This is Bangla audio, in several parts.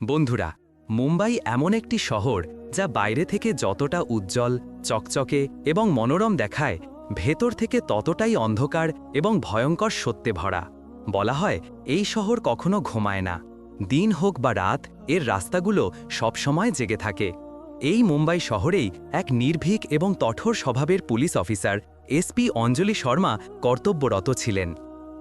বন্ধুরা, মুম্বাই এমন একটি শহর যা বাইরে থেকে যতটা উজ্জ্বল, চকচকে এবং মনোরম দেখায়, ভেতর থেকে ততটাই অন্ধকার এবং ভয়ঙ্কর সত্যে ভরা। বলা হয়, এই শহর কখনো ঘুমায় না। দিন হোক বা রাত, এর রাস্তাগুলো সবসময় জেগে থাকে। এই মুম্বাই শহরেই এক নির্ভীক এবং কঠোর স্বভাবের police officer SP Anjali Sharma কর্তব্যরত ছিলেন।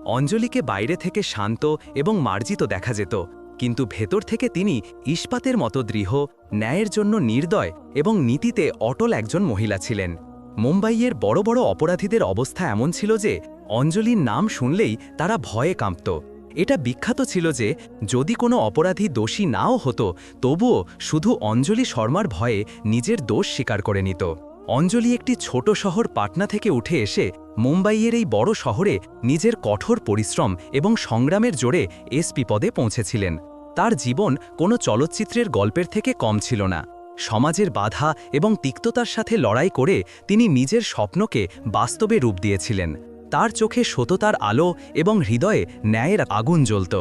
অঞ্জলিকে বাইরে থেকে শান্ত এবং মার্জিত দেখা যেত। কিন্তু ভেতর থেকে তিনি ইস্পাতের মতো দৃঢ়, ন্যায়ের জন্য নির্দয় এবং নীতিতে অটল একজন মহিলা ছিলেন। মুম্বাইয়ের বড় বড় অপরাধীদের অবস্থা এমন ছিল যে, অঞ্জলির নাম শুনলেই তারা ভয়ে কাঁপত। এটা বিখ্যাত ছিল যে, যদি কোনো অপরাধী দোষী নাও হতো, তবুও শুধু অঞ্জলি শর্মার ভয়ে নিজের দোষ স্বীকার করে নিত। অঞ্জলি একটি ছোট শহর পাটনা থেকে উঠে এসে মুম্বাইয়ের এই বড় শহরে নিজের কঠোর পরিশ্রম এবং সংগ্রামের জোরে এসপি পদে পৌঁছেছিলেন। তার জীবন কোনো চলচ্চিত্রের গল্পের থেকে কম ছিল না। সমাজের বাধা এবং তিক্ততার সাথে লড়াই করে তিনি নিজের স্বপ্নকে বাস্তবে রূপ দিয়েছিলেন। তার চোখে সততার আলো এবং হৃদয়ে ন্যায়ের আগুন জ্বলত।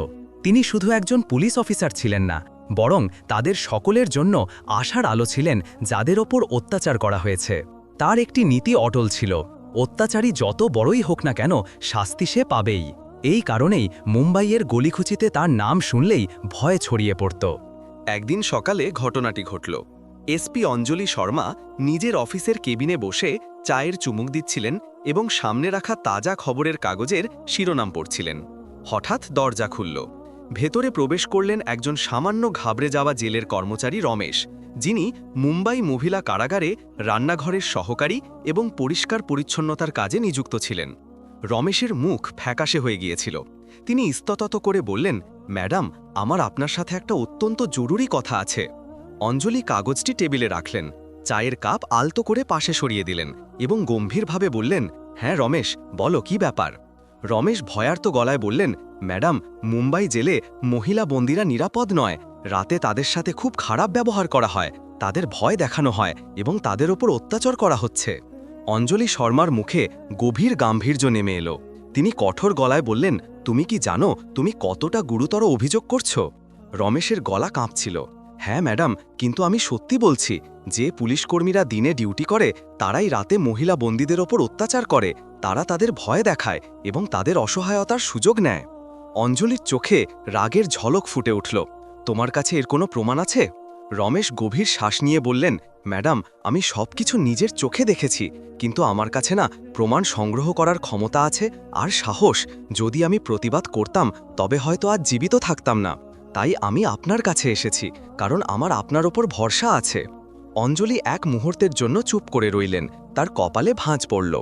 তিনি শুধু একজন পুলিশ অফিসার ছিলেন না, বরং তাদের সকলের জন্য আশার আলো ছিলেন যাদের ওপর অত্যাচার করা হয়েছে। তার একটি নীতি অটল ছিল, অত্যাচারী যত বড়ই হোক না কেন শাস্তি সে পাবেই। এই কারণেই মুম্বাইয়ের গলিখুচিতে তার নাম শুনলেই ভয় ছড়িয়ে পড়ত। একদিন সকালে ঘটনাটি ঘটল। এসপি অঞ্জলি শর্মা নিজের অফিসের কেবিনে বসে চায়ের চুমুক দিচ্ছিলেন এবং সামনে রাখা তাজা খবরের কাগজের শিরোনাম পড়ছিলেন। হঠাৎ দরজা খুলল। ভেতরে প্রবেশ করলেন একজন সামান্য ঘাবড়ে যাওয়া জেলের কর্মচারী রমেশ, যিনি মুম্বাই মহিলা কারাগারে রান্নাঘরের সহকারী এবং পরিষ্কার পরিচ্ছন্নতার কাজে নিযুক্ত ছিলেন। রমেশের মুখ ফ্যাকাশে হয়ে গিয়েছিল। তিনি ইস্ততত করে বললেন, ম্যাডাম, আমার আপনার সাথে একটা অত্যন্ত জরুরি কথা আছে। অঞ্জলি কাগজটি টেবিলে রাখলেন, চায়ের কাপ আলতো করে পাশে সরিয়ে দিলেন এবং গম্ভীরভাবে বললেন হ্যাঁ রমেশ, বলো কি ব্যাপার? রমেশ ভয়ার্ত গলায় বললেন, ম্যাডাম, মুম্বাই জেলে মহিলা বন্দিরা নিরাপদ নয়। রাতে তাদের সাথে খুব খারাপ ব্যবহার করা হয়। তাদের ভয় দেখানো হয় এবং তাদের ওপর অত্যাচার করা হচ্ছে। অঞ্জলি শর্মার মুখে গভীর গাম্ভীর্য নেমে এলো। তিনি কঠোর গলায় বললেন, তুমি কি জানো, তুমি কতটা গুরুতর অভিযোগ করছ? রমেশের গলা কাঁপছিল। হ্যাঁ ম্যাডাম, কিন্তু আমি সত্যি বলছি, যে পুলিশকর্মীরা দিনে ডিউটি করে, তারাই রাতে মহিলা বন্দীদের ওপর অত্যাচার করে। তারা তাদের ভয় দেখায় এবং তাদের অসহায়তার সুযোগ নেয়। অঞ্জলির চোখে রাগের ঝলক ফুটে উঠল। তোমার কাছে এর কোনো প্রমাণ আছে? রমেশ গভীর শ্বাস নিয়ে বললেন ম্যাডাম, আমি সব কিছু নিজের চোখে দেখেছি, কিন্তু আমার কাছে না প্রমাণ সংগ্রহ করার ক্ষমতা আছে আর সাহস। যদি আমি প্রতিবাদ করতাম, তবে হয়তো আজ জীবিত থাকতাম না। তাই আমি আপনার কাছে এসেছি, কারণ আমার আপনার ওপর ভরসা আছে। অঞ্জলি এক মুহূর্তের জন্য চুপ করে রইলেন, তার কপালে ভাঁজ পড়ল।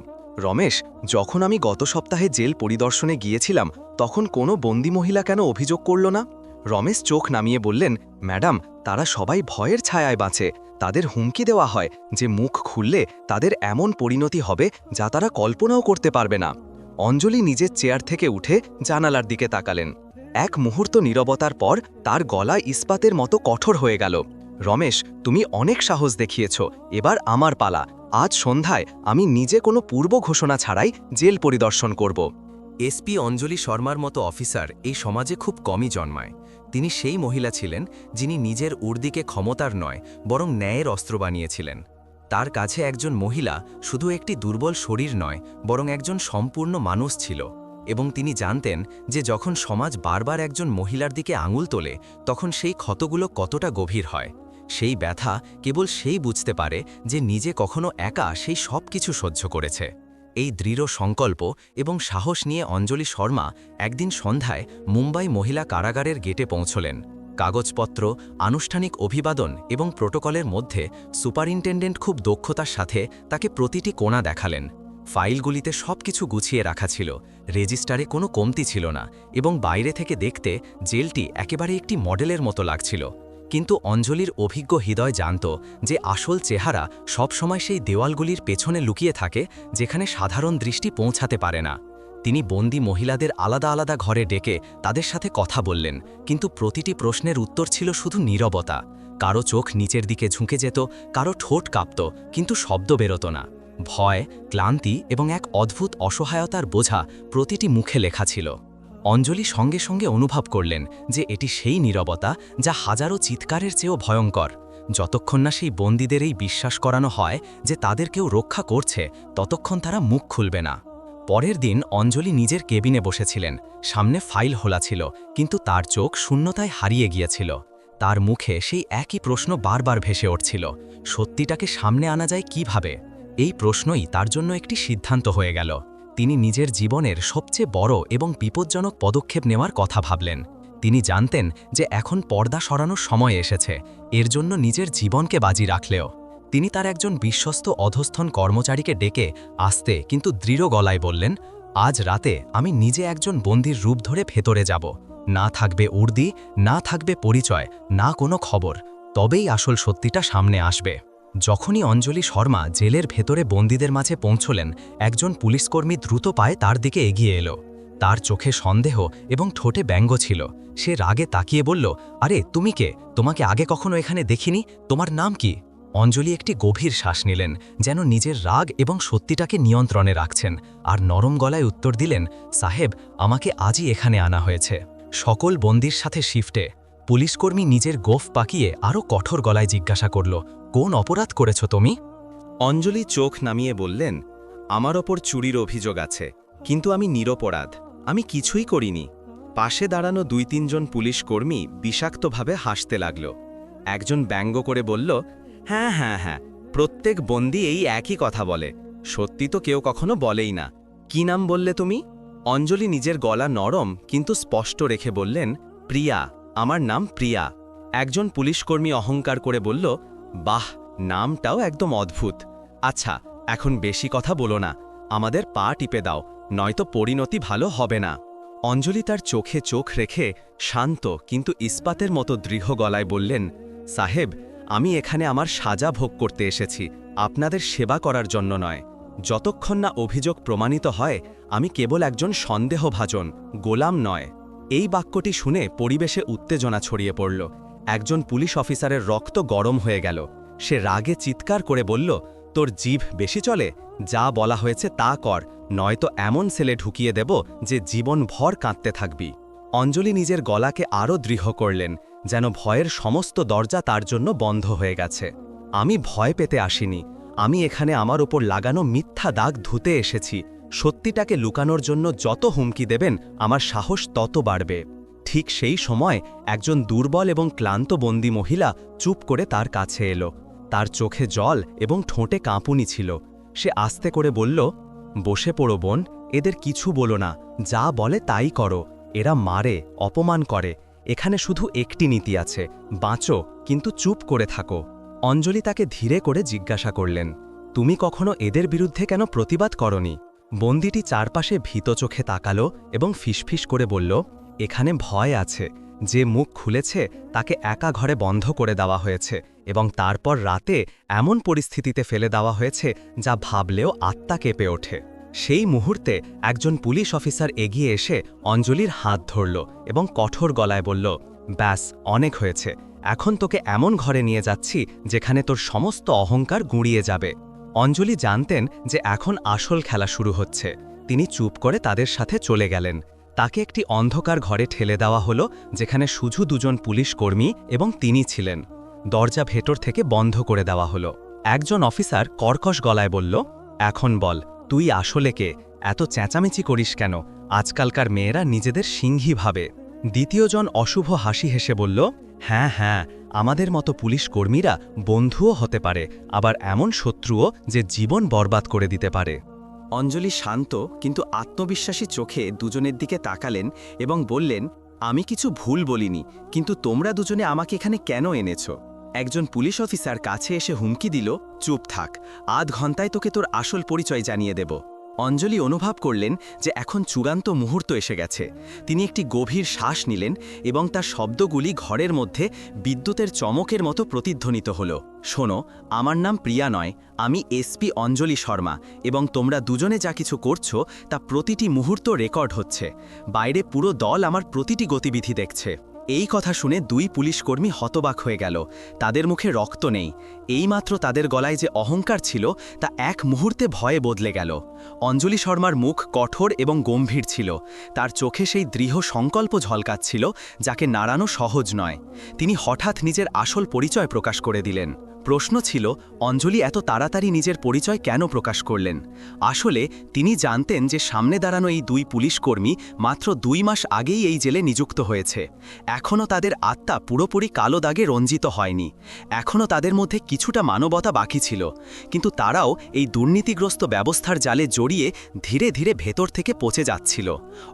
রমেশ, যখন আমি গত সপ্তাহে জেল পরিদর্শনে গিয়েছিলাম, তখন কোনো বন্দি মহিলা কেন অভিযোগ করল না? রমেশ চোখ নামিয়ে বললেন, ম্যাডাম, তারা সবাই ভয়ের ছায়ায় বাঁচে তাদের হুমকি দেওয়া হয় যে মুখ খুললে তাদের এমন পরিণতি হবে যা তারা কল্পনাও করতে পারবে না। অঞ্জলি নিজের চেয়ার থেকে উঠে জানালার দিকে তাকালেন। এক মুহূর্ত নীরবতার পর তার গলা ইস্পাতের মতো কঠোর হয়ে গেল। রমেশ, তুমি অনেক সাহস দেখিয়েছ, এবার আমার পালা। আজ সন্ধ্যায় আমি নিজে কোনো পূর্ব ঘোষণা ছাড়াই জেল পরিদর্শন করব। এসপি অঞ্জলি শর্মার মতো অফিসার এই সমাজে খুব কমই জন্মায়। তিনি সেই মহিলা ছিলেন যিনি নিজের উর্দিকে ক্ষমতার নয়, বরং ন্যায়ের অস্ত্র বানিয়েছিলেন। তার কাছে একজন মহিলা শুধু একটি দুর্বল শরীর নয়, বরং একজন সম্পূর্ণ মানুষ ছিল। এবং তিনি জানতেন যে যখন সমাজ বারবার একজন মহিলার দিকে আঙুল তোলে, তখন সেই ক্ষতগুলো কতটা গভীর হয়। সেই ব্যথা কেবল সেই বুঝতে পারে যে নিজে কখনো একা সেই সব কিছু সহ্য করেছে। এই দৃঢ় সংকল্প এবং সাহস নিয়ে অঞ্জলি শর্মা একদিন সন্ধ্যায় মুম্বাই মহিলা কারাগারের গেটে পৌঁছলেন। কাগজপত্র, আনুষ্ঠানিক অভিবাদন এবং প্রোটোকলের মধ্যে সুপারিনটেন্ডেন্ট খুব দক্ষতার সাথে তাকে প্রতিটি কোণা দেখালেন। ফাইলগুলিতে সবকিছু গুছিয়ে রাখা ছিল, রেজিস্টারে কোনো কমতি ছিল না এবং বাইরে থেকে দেখতে জেলটি একেবারে একটি মডেলের মতো লাগছিল। কিন্তু অঞ্জলির অভিজ্ঞ হৃদয় জানত যে আসল চেহারা সবসময় সেই দেওয়ালগুলির পেছনে লুকিয়ে থাকে যেখানে সাধারণ দৃষ্টি পৌঁছাতে পারে না। তিনি বন্দি মহিলাদের আলাদা আলাদা ঘরে ডেকে তাদের সাথে কথা বললেন, কিন্তু প্রতিটি প্রশ্নের উত্তর ছিল শুধু নীরবতা। কারও চোখ নিচের দিকে ঝুঁকে যেত, কারও ঠোঁট কাঁপত, কিন্তু শব্দ বেরোত না। ভয়, ক্লান্তি এবং এক অদ্ভুত অসহায়তার বোঝা প্রতিটি মুখে লেখা ছিল। অঞ্জলি সঙ্গে সঙ্গে অনুভব করলেন যে এটি সেই নীরবতা যা হাজারো চিৎকারের চেয়েও ভয়ঙ্কর। যতক্ষণ না সেই বন্দীদের এই বিশ্বাস করানো হয় যে তাদের কেউ রক্ষা করছে, ততক্ষণ তারা মুখ খুলবে না। পরের দিন অঞ্জলি নিজের কেবিনে বসেছিলেন। সামনে ফাইল হোলা ছিল, কিন্তু তার চোখ শূন্যতায় হারিয়ে গিয়েছিল। তার মুখে সেই একই প্রশ্ন বারবার ভেসে উঠছিল, সত্যিটাকে সামনে আনা যায় কীভাবে? এই প্রশ্নই তার জন্য একটি সিদ্ধান্ত হয়ে গেল। তিনি নিজের জীবনের সবচেয়ে বড় এবং বিপজ্জনক পদক্ষেপ নেওয়ার কথা ভাবলেন। তিনি জানতেন যে এখন পর্দা সরানোর সময় এসেছে, এর জন্য নিজের জীবনকে বাজি রাখলেও। তিনি তার একজন বিশ্বস্ত অধস্থন কর্মচারীকে ডেকে আসতে কিন্তু দৃঢ় গলায় বললেন, আজ রাতে আমি নিজে একজন বন্দির রূপ ধরে ভেতরে যাব। না থাকবে উর্দি, না থাকবে পরিচয়, না কোনো খবর। তবেই আসল সত্যিটা সামনে আসবে। যখনই অঞ্জলি শর্মা জেলের ভেতরে বন্দীদের মাঝে পৌঁছলেন, একজন পুলিশকর্মী দ্রুত পায়ে তার দিকে এগিয়ে এলো। তার চোখে সন্দেহ এবং ঠোঁটে ব্যঙ্গ ছিল। সে রাগে তাকিয়ে বলল, আরে, তুমি কে? তোমাকে আগে কখনো এখানে দেখিনি? তোমার নাম কি? অঞ্জলি একটি গভীর শ্বাস নিলেন, যেন নিজের রাগ এবং সত্যিটাকে নিয়ন্ত্রণে রাখছেন, আর নরম গলায় উত্তর দিলেন, সাহেব, আমাকে আজই এখানে আনা হয়েছে। সকল বন্দির সাথে শিফটে পুলিশকর্মী নিজের গোফ পাকিয়ে আরও কঠোর গলায় জিজ্ঞাসা করল, কোন অপরাধ করেছ তুমি? অঞ্জলি চোখ নামিয়ে বললেন, আমার ওপর চুরির অভিযোগ আছে, কিন্তু আমি নিরপরাধ। আমি কিছুই করিনি। পাশে দাঁড়ানো দুই তিনজন পুলিশ কর্মী বিষাক্তভাবে হাসতে লাগল। একজন ব্যঙ্গ করে বলল হ্যাঁ হ্যাঁ হ্যাঁ প্রত্যেক বন্দি এই একই কথা বলে। সত্যি তো কেউ কখনো বলেই না। কি নাম বললে তুমি? অঞ্জলি নিজের গলা নরম, কিন্তু স্পষ্ট রেখে বললেন, প্রিয়া। আমার নাম প্রিয়া। একজন পুলিশকর্মী অহংকার করে বলল, বাহ, নামটাও একদম অদ্ভুত। আচ্ছা এখন বেশি কথা বলো না। আমাদের পা টিপে দাও, নয়তো পরিণতি ভালো হবে না। অঞ্জলি তার চোখে চোখ রেখে শান্ত কিন্তু ইস্পাতের মতো দৃঢ় গলায় বললেন, সাহেব, আমি এখানে আমার সাজা ভোগ করতে এসেছি। আপনাদের সেবা করার জন্য নয়। যতক্ষণ না অভিযোগ প্রমাণিত হয়, আমি কেবল একজন সন্দেহভাজন, গোলাম নয়। এই বাক্যটি শুনে পরিবেশে উত্তেজনা ছড়িয়ে পড়ল। একজন পুলিশ অফিসারের রক্ত গরম হয়ে গেল। সে রাগে চিৎকার করে বলল, তোর জিভ বেশি চলে, যা বলা হয়েছে তা কর, নয়তো এমন সেলে ঢুকিয়ে দেব যে জীবন ভর কাঁদতে থাকবি। অঞ্জলি নিজের গলাকে আরও দৃঢ় করলেন, যেন ভয়ের সমস্ত দরজা তার জন্য বন্ধ হয়ে গেছে। আমি ভয় পেতে আসিনি। আমি এখানে আমার ওপর লাগানো মিথ্যা দাগ ধুতে এসেছি। সত্যিটাকে লুকানোর জন্য যত হুমকি দেবেন, আমার সাহস তত বাড়বে। ঠিক সেই সময় একজন দুর্বল এবং ক্লান্ত বন্দি মহিলা চুপ করে তার কাছে এলো। তার চোখে জল এবং ঠোঁটে কাঁপুনি ছিল। সে আস্তে করে বলল, বসে পড়ো বোন, এদের কিছু বলো না। যা বলে তাই করো। এরা মারে, অপমান করে। এখানে শুধু একটি নীতি আছে, বাঁচো, কিন্তু চুপ করে থাকো। অঞ্জলি তাকে ধীরে করে জিজ্ঞাসা করলেন, তুমি কখনো এদের বিরুদ্ধে কেন প্রতিবাদ করনি? বন্দিটি চারপাশে ভীত চোখে তাকালো এবং ফিসফিস করে বলল, এখানে ভয় আছে। যে মুখ খুলেছে, তাকে একা ঘরে বন্ধ করে দেওয়া হয়েছে এবং তারপর রাতে এমন পরিস্থিতিতে ফেলে দেওয়া হয়েছে যা ভাবলেও আত্মা কেঁপে ওঠে। সেই মুহূর্তে একজন পুলিশ অফিসার এগিয়ে এসে অঞ্জলির হাত ধরল এবং কঠোর গলায় বলল, ব্যাস, অনেক হয়েছে। এখন তোকে এমন ঘরে নিয়ে যাচ্ছি যেখানে তোর সমস্ত অহংকার গুঁড়িয়ে যাবে। অঞ্জলি জানতেন যে এখন আসল খেলা শুরু হচ্ছে। তিনি চুপ করে তাদের সাথে চলে গেলেন। তাকে একটি অন্ধকার ঘরে ঠেলে দেওয়া হলো, যেখানে শুধু দুজন পুলিশ কর্মী এবং তিনি ছিলেন। দরজা ভেতর থেকে বন্ধ করে দেওয়া হলো। একজন অফিসার কর্কশ গলায় বলল, এখন বল, তুই আসলে কে? এত চেঁচামেচি করিস কেন? আজকালকার মেয়েরা নিজেদের সিংহী ভাবে। দ্বিতীয়জন অশুভ হাসি হেসে বলল হ্যাঁ হ্যাঁ আমাদের মতো পুলিশ কর্মীরা বন্ধুও হতে পারে, আবার এমন শত্রুও যে জীবন বরবাদ করে দিতে পারে। অঞ্জলি শান্ত কিন্তু আত্মবিশ্বাসী চোখে দুজনের দিকে তাকালেন এবং বললেন, আমি কিছু ভুল বলিনি, কিন্তু তোমরা দুজনে আমাকে এখানে কেন এনেছো? একজন পুলিশ অফিসার কাছে এসে হুমকি দিল, চুপ থাক, আধ ঘন্টায় তোকে তোর আসল পরিচয় জানিয়ে দেব। অঞ্জলি অনুভব করলেন যে এখন চূড়ান্ত মুহূর্ত এসে গেছে। তিনি একটি গভীর শ্বাস নিলেন এবং তার শব্দগুলি ঘরের মধ্যে বিদ্যুতের চমকের মতো প্রতিধ্বনিত হল। শোনো, আমার নাম প্রিয়া নয়, আমি এসপি অঞ্জলি শর্মা এবং তোমরা দুজনে যা কিছু করছ তা প্রতিটি মুহূর্ত রেকর্ড হচ্ছে। বাইরে পুরো দল আমার প্রতিটি গতিবিধি দেখছে। এই কথা শুনে দুই পুলিশকর্মী হতবাক হয়ে গেল। তাদের মুখে রক্ত নেই। এইমাত্র তাদের গলায় যে অহংকার ছিল, তা এক মুহূর্তে ভয়ে বদলে গেল। অঞ্জলি শর্মার মুখ কঠোর এবং গম্ভীর ছিল। তার চোখে সেই দৃঢ় সংকল্প ঝলকাচ্ছিল, যাকে নাড়ানো সহজ নয়। তিনি হঠাৎ নিজের আসল পরিচয় প্রকাশ করে দিলেন। প্রশ্ন ছিল, অঞ্জলি এত তাড়াতাড়ি নিজের পরিচয় কেন প্রকাশ করলেন? আসলে, তিনি জানতেন যে সামনে দাঁড়ানো এই দুই পুলিশ কর্মী মাত্র দুই মাস আগেই এই জেলে নিযুক্ত হয়েছে। এখনও তাদের আত্মা পুরোপুরি কালো দাগে রঞ্জিত হয়নি। এখনও তাদের মধ্যে কিছুটা মানবতা বাকি ছিল। কিন্তু তারাও এই দুর্নীতিগ্রস্ত ব্যবস্থার জালে জড়িয়ে ধীরে ধীরে ভেতর থেকে পচে যাচ্ছিল।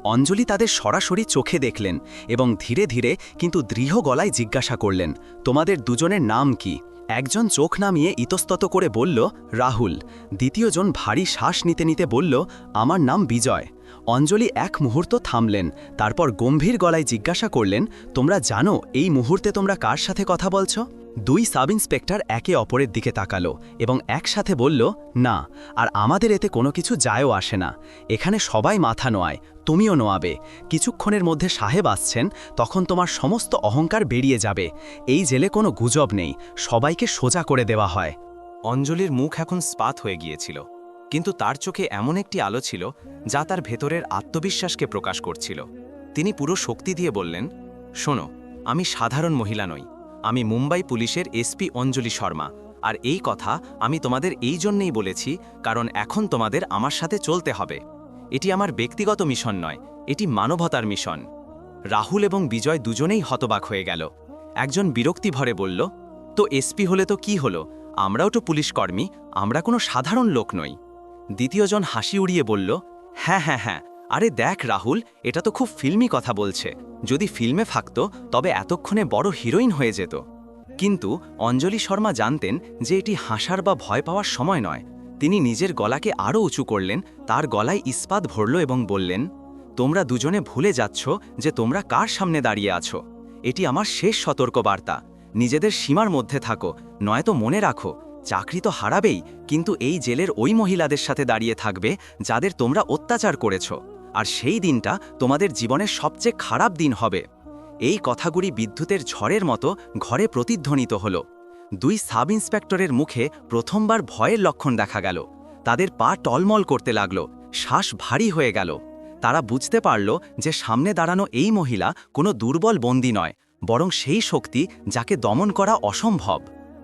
অঞ্জলি তাদের সরাসরি চোখে দেখলেন এবং ধীরে ধীরে কিন্তু দৃঢ় গলায় জিজ্ঞাসা করলেন, তোমাদের দুজনের নাম কি? একজন চোখ নামিয়ে ইতস্তত করে বলল, রাহুল। দ্বিতীয়জন ভারী শ্বাস নিতে নিতে বলল, আমার নাম বিজয়। অঞ্জলি এক মুহূর্ত থামলেন, তারপর গম্ভীর গলায় জিজ্ঞাসা করলেন, তোমরা জানো এই মুহূর্তে তোমরা কার সাথে কথা বলছ? দুই সাব ইন্সপেক্টর একে অপরের দিকে তাকালো এবং একসাথে বলল, না, আর আমাদের এতে কোনো কিছু যায়ও আসে না। এখানে সবাই মাথা নোয়ায়। তুমিও নোয়াবে। কিছুক্ষণের মধ্যে সাহেব আসছেন, তখন তোমার সমস্ত অহংকার বেরিয়ে যাবে। এই জেলে কোনো গুজব নেই, সবাইকে সোজা করে দেওয়া হয়। অঞ্জলির মুখ এখন স্পাত হয়ে গিয়েছিল, কিন্তু তার চোখে এমন একটি আলো ছিল, যা তার ভেতরের আত্মবিশ্বাসকে প্রকাশ করছিল। তিনি পুরো শক্তি দিয়ে বললেন, শোনো, আমি সাধারণ মহিলা নই, আমি মুম্বাই পুলিশের এসপি অঞ্জলি শর্মা, আর এই কথা আমি তোমাদের এই জন্যেই বলেছি, কারণ এখন তোমাদের আমার সাথে চলতে হবে। এটি আমার ব্যক্তিগত মিশন নয়, এটি মানবতার মিশন। রাহুল এবং বিজয় দুজনেই হতবাক হয়ে গেল। একজন বিরক্তি ভরে বলল, তো এসপি হলে তো কি হলো? আমরাও তো পুলিশ কর্মী, আমরা কোনো সাধারণ লোক নই। দ্বিতীয়জন হাসি উড়িয়ে বলল হ্যাঁ হ্যাঁ হ্যাঁ আরে দেখ রাহুল, এটা তো খুব ফিল্মি কথা বলছে। যদি ফিল্মে থাকত, তবে এতক্ষণে বড় হিরোইন হয়ে যেত। কিন্তু অঞ্জলি শর্মা জানতেন যে এটি হাসার বা ভয় পাওয়ার সময় নয় তিনি নিজের গলাকে আরও উঁচু করলেন, তার গলায় ইস্পাত ভরল এবং বললেন, তোমরা দুজনে ভুলে যাচ্ছ যে তোমরা কার সামনে দাঁড়িয়ে আছো। এটি আমার শেষ সতর্কবার্তা। নিজেদের সীমার মধ্যে থাকো, নয়তো মনে রাখো, চাকরি তো হারাবেই, কিন্তু এই জেলের ওই মহিলাদের সাথে দাঁড়িয়ে থাকবে যাদের তোমরা অত্যাচার করেছ। আর সেই দিনটা তোমাদের জীবনের সবচেয়ে খারাপ দিন হবে। এই কথাগুলি বিদ্যুতের ঝড়ের মতো ঘরে প্রতিধ্বনিত হল। দুই সাব ইন্সপেক্টরের মুখে প্রথমবার ভয়ের লক্ষণ দেখা গেল। তাদের পা টলমল করতে লাগল, শ্বাস ভারী হয়ে গেল। তারা বুঝতে পারল যে সামনে দাঁড়ানো এই মহিলা কোনো দুর্বল বন্দী নয়, বরং সেই শক্তি যাকে দমন করা অসম্ভব।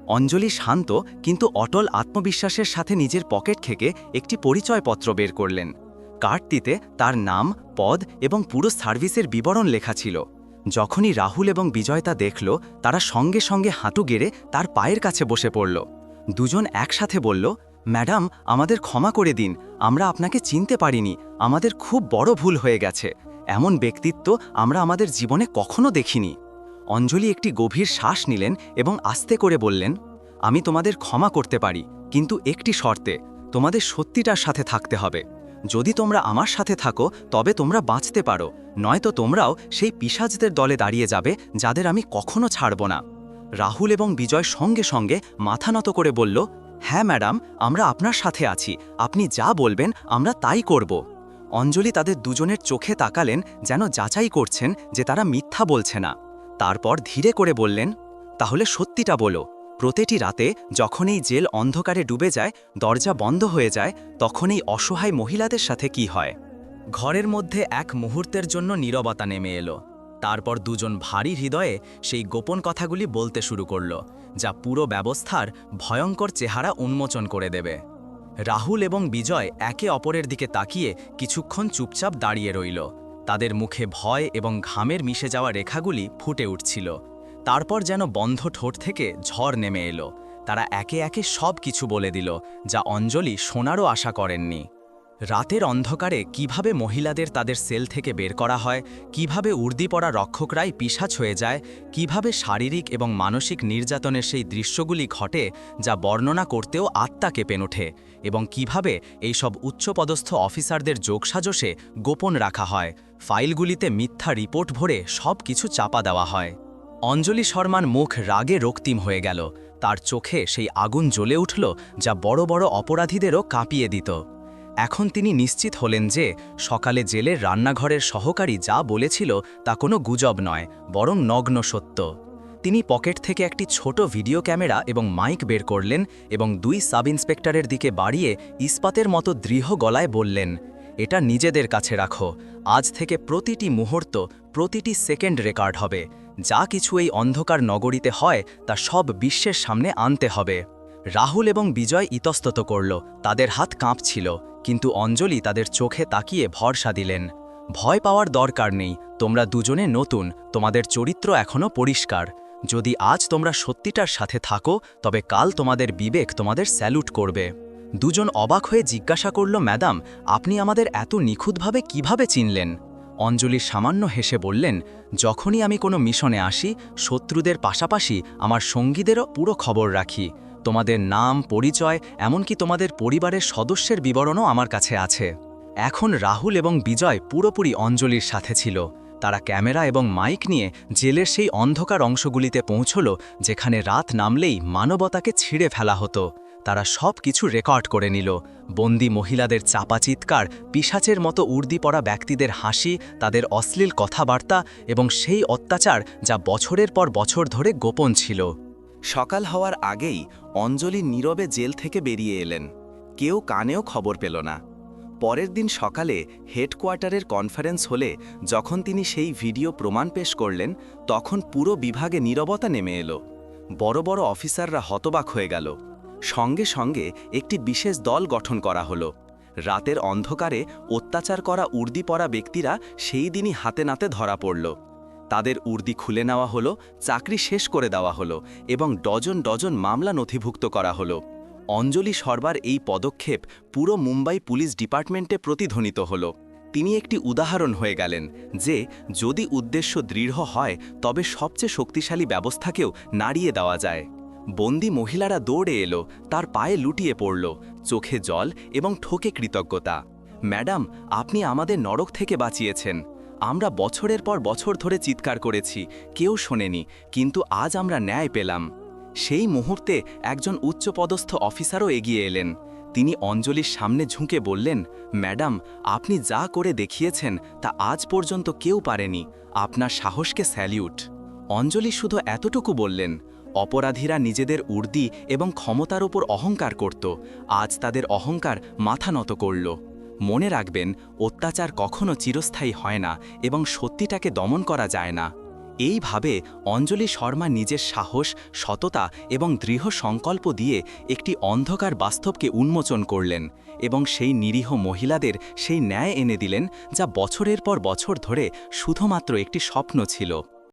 অঞ্জলি শান্ত কিন্তু অটল আত্মবিশ্বাসের সাথে নিজের পকেট থেকে একটি পরিচয়পত্র বের করলেন। কার্ডটিতে তার নাম, পদ এবং পুরো সার্ভিসের বিবরণ লেখা ছিল। যখনই রাহুল এবং বিজয় তা দেখল, তারা সঙ্গে সঙ্গে হাঁটু গেড়ে তার পায়ের কাছে বসে পড়ল। দুজন একসাথে বলল, ম্যাডাম, আমাদের ক্ষমা করে দিন, আমরা আপনাকে চিনতে পারিনি, আমাদের খুব বড় ভুল হয়ে গেছে, এমন ব্যক্তিত্ব আমরা আমাদের জীবনে কখনো দেখিনি। অঞ্জলি একটি গভীর শ্বাস নিলেন এবং আস্তে করে বললেন, আমি তোমাদের ক্ষমা করতে পারি, কিন্তু একটি শর্তে, তোমাদের সত্যিটার সাথে থাকতে হবে। যদি তোমরা আমার সাথে থাকো, তবে তোমরা বাঁচতে পারো। নয়তো তোমরাও সেই পিসাজদের দলে দাঁড়িয়ে যাবে, যাদের আমি কখনো ছাড়ব না। রাহুল এবং বিজয় সঙ্গে সঙ্গে মাথা নত করে বলল হ্যাঁ ম্যাডাম, আমরা আপনার সাথে আছি। আপনি যা বলবেন, আমরা তাই করব। অঞ্জলি তাদের দুজনের চোখে তাকালেন, যেন যাচাই করছেন যে তারা মিথ্যা বলছে না। তারপর ধীরে করে বললেন, তাহলে সত্যিটা বলো। প্রতিটি রাতে যখন এই জেল অন্ধকারে ডুবে যায়, দরজা বন্ধ হয়ে যায় তখন এই অসহায় মহিলাদের সাথে কি হয়? ঘরের মধ্যে এক মুহূর্তের জন্য নীরবতা নেমে এলো। তারপর দুজন ভারী হৃদয়ে সেই গোপন কথাগুলি বলতে শুরু করল, যা পুরো ব্যবস্থার ভয়ঙ্কর চেহারা উন্মোচন করে দেবে। রাহুল এবং বিজয় একে অপরের দিকে তাকিয়ে কিছুক্ষণ চুপচাপ দাঁড়িয়ে রইল। তাদের মুখে ভয় এবং ঘামের মিশে যাওয়া রেখাগুলি ফুটে উঠছিল। তারপর যেন বন্ধ ঠোঁট থেকে ঝড় নেমে এলো। তারা একে একে সব কিছু বলে দিল, যা অঞ্জলি শোনারও আশা করেননি। রাতের অন্ধকারে কীভাবে মহিলাদের তাদের সেল থেকে বের করা হয়, কীভাবে উর্দি পড়া রক্ষকরাই পিসাচ হয়ে যায়, কীভাবে শারীরিক এবং মানসিক নির্যাতনের সেই দৃশ্যগুলি ঘটে, যা বর্ণনা করতেও আত্মা কেঁপেন ওঠে, এবং কীভাবে এইসব উচ্চপদস্থ অফিসারদের যোগসাজশে গোপন রাখা হয়, ফাইলগুলিতে মিথ্যা রিপোর্ট ভরে সব কিছু চাপা দেওয়া হয়। অঞ্জলি শর্মার মুখ রাগে রক্তিম হয়ে গেল। তার চোখে সেই আগুন জ্বলে উঠল যা বড় বড় অপরাধীদেরও কাঁপিয়ে দিত। এখন তিনি নিশ্চিত হলেন যে সকালে জেলের রান্নাঘরের সহকারী যা বলেছিল তা কোনো গুজব নয়, বরং নগ্ন সত্য। তিনি পকেট থেকে একটি ছোট ভিডিও ক্যামেরা এবং মাইক বের করলেন এবং দুই সাব ইন্সপেক্টরের দিকে বাড়িয়ে ইস্পাতের মতো দৃঢ় গলায় বললেন এটা নিজেদের কাছে রাখো। আজ থেকে প্রতিটি মুহূর্ত, প্রতিটি সেকেন্ড রেকর্ড হবে। যা কিছু এই অন্ধকার নগরীতে হয়, তা সব বিশ্বের সামনে আনতে হবে। রাহুল এবং বিজয় ইতস্তত করল, তাদের হাত কাঁপছিল, কিন্তু অঞ্জলি তাদের চোখে তাকিয়ে ভরসা দিলেন। ভয় পাওয়ার দরকার নেই, তোমরা দুজনে নতুন, তোমাদের চরিত্র এখনও পরিষ্কার। যদি আজ তোমরা সত্যিটার সাথে থাকো, তবে কাল তোমাদের বিবেক তোমাদের স্যালুট করবে। দুজন অবাক হয়ে জিজ্ঞাসা করল, ম্যাডাম, আপনি আমাদের এত নিখুঁতভাবে কীভাবে চিনলেন? অঞ্জলি সামান্য হেসে বললেন, যখনই আমি কোনো মিশনে আসি, শত্রুদের পাশাপাশি আমার সঙ্গীদেরও পুরো খবর রাখি। তোমাদের নাম, পরিচয়, এমনকি তোমাদের পরিবারের সদস্যের বিবরণও আমার কাছে আছে। এখন রাহুল এবং বিজয় পুরোপুরি অঞ্জলির সাথে ছিল। তারা ক্যামেরা এবং মাইক নিয়ে জেলের সেই অন্ধকার অংশগুলিতে পৌঁছল, যেখানে রাত নামলেই মানবতাকে ছিঁড়ে ফেলা হতো। তারা সব কিছু রেকর্ড করে নিল। বন্দি মহিলাদের চাপা চিৎকার পিসাচের মতো উর্দি পড়া ব্যক্তিদের হাসি, তাদের অশ্লীল কথাবার্তা এবং সেই অত্যাচার যা বছরের পর বছর ধরে গোপন ছিল। সকাল হওয়ার আগেই অঞ্জলি নীরবে জেল থেকে বেরিয়ে এলেন। কেউ কানেও খবর পেল না। পরের দিন সকালে হেডকোয়ার্টারের কনফারেন্স হলে যখন তিনি সেই ভিডিও প্রমাণ পেশ করলেন, তখন পুরো বিভাগে নীরবতা নেমে এলো। বড় বড় অফিসাররা হতবাক হয়ে গেল। সঙ্গে সঙ্গে একটি বিশেষ দল গঠন করা হলো। রাতের অন্ধকারে অত্যাচার করা উর্দি পরা ব্যক্তিরা সেই দিনই হাতে নাতে ধরা পড়ল। তাদের উর্দি খুলে নেওয়া হলো, চাকরি শেষ করে দেওয়া হলো এবং ডজন ডজন মামলা নথিভুক্ত করা হলো। অঞ্জলি সরবার এই পদক্ষেপ পুরো মুম্বাই পুলিশ ডিপার্টমেন্টে প্রতিধ্বনিত হলো। তিনি একটি উদাহরণ হয়ে গেলেন যে, যদি উদ্দেশ্য দৃঢ় হয়, তবে সবচেয়ে শক্তিশালী ব্যবস্থাকেও নাড়িয়ে দেওয়া যায়। বন্দি মহিলারা দৌড়ে এলো, তার পায়ে লুটিয়ে পড়ল, চোখে জল এবং ঠোকে কৃতজ্ঞতা। ম্যাডাম, আপনি আমাদের নরক থেকে বাঁচিয়েছেন। আমরা বছরের পর বছর ধরে চিৎকার করেছি, কেউ শোনেনি, কিন্তু আজ আমরা ন্যায় পেলাম। সেই মুহূর্তে একজন উচ্চপদস্থ অফিসারও এগিয়ে এলেন। তিনি অঞ্জলির সামনে ঝুঁকে বললেন, ম্যাডাম, আপনি যা করে দেখিয়েছেন, তা আজ পর্যন্ত কেউ পারেনি। আপনার সাহসকে স্যালিউট। অঞ্জলি শুধু এতটুকু বললেন অপরাধীরা নিজেদের উর্দি এবং ক্ষমতার ওপর অহংকার করত। আজ তাদের অহংকার মাথা নত করল। মনে রাখবেন, অত্যাচার কখনো চিরস্থায়ী হয় না এবং সত্যিটাকে দমন করা যায় না। এইভাবে অঞ্জলি শর্মা নিজের সাহস, সততা এবং দৃঢ় সংকল্প দিয়ে একটি অন্ধকার বাস্তবকে উন্মোচন করলেন এবং সেই নিরীহ মহিলাদের সেই ন্যায় এনে দিলেন যা বছরের পর বছর ধরে শুধুমাত্র একটি স্বপ্ন ছিল।